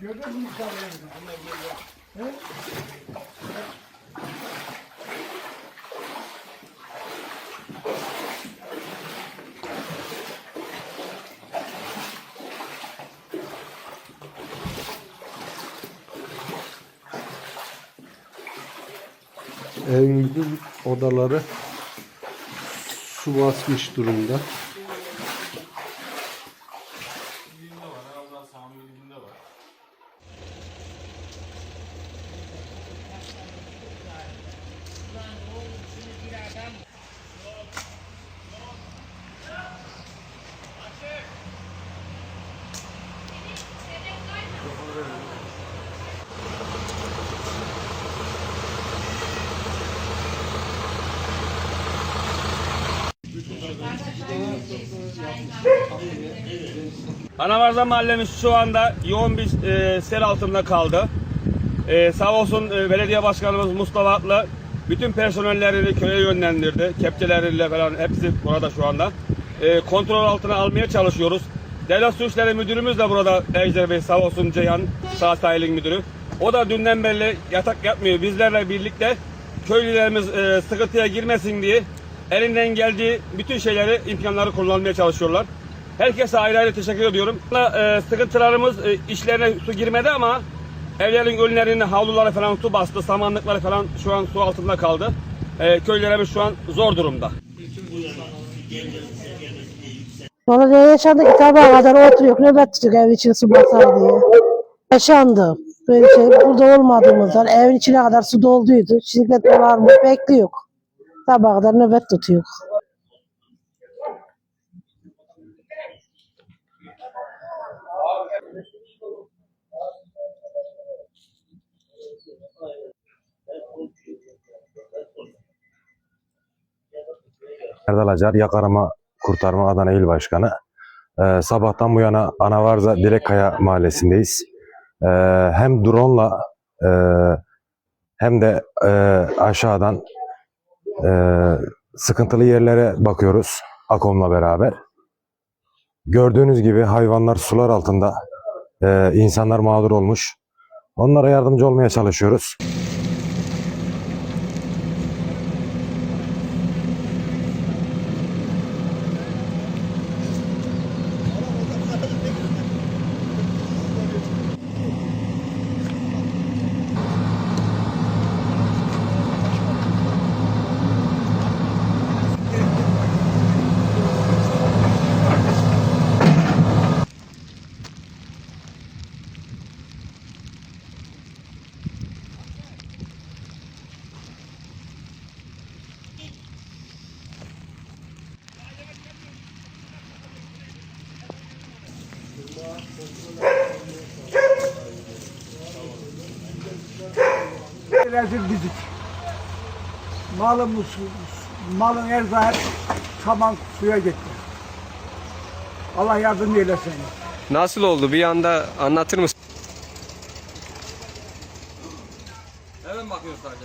Gördün mü misafirlerini? He? Evin odaları su basmış durumda. Anavarza mahallemiz şu anda yoğun bir e, sel altında kaldı. E, sağ olsun e, belediye başkanımız Mustafa Atlı bütün personellerini köye yönlendirdi. Kepçeleriyle falan hepsi burada şu anda. E, kontrol altına almaya çalışıyoruz. Devlet Su İşleri Müdürümüz de burada Ejder Bey sağ olsun Ceyhan sağ sahilin müdürü. O da dünden beri yatak yapmıyor. Bizlerle birlikte köylülerimiz e, sıkıntıya girmesin diye elinden geldiği bütün şeyleri, imkanları kullanmaya çalışıyorlar. Herkese ayrı ayrı teşekkür ediyorum. E, sıkıntılarımız e, işlerine su girmedi ama evlerin önlerine havluları falan su bastı. Samanlıkları falan şu an su altında kaldı. E, köylerimiz şu an zor durumda. Sonra ne yaşandı ki sabaha kadar oturuyor nöbet tutuyor ev için su basar diye. Yaşandı. Böyle şey burada olmadığımızdan evin içine kadar su dolduydu. Şirket dolar mı bekliyor. Sabaha kadar nöbet tutuyor. Erdal Acar, Yakarama Kurtarma Adana İl Başkanı. Ee, sabahtan bu yana Anavarza Direkkaya Mahallesi'ndeyiz. Ee, hem drone'la e, hem de e, aşağıdan e, sıkıntılı yerlere bakıyoruz Akom'la beraber. Gördüğünüz gibi hayvanlar sular altında, e, insanlar mağdur olmuş. Onlara yardımcı olmaya çalışıyoruz. Rezil bizik. Malımız, malın erzağı hep saman suya gitti. Allah yardım eylesin. Nasıl oldu? Bir anda anlatır mısın? Hemen bakıyoruz sadece.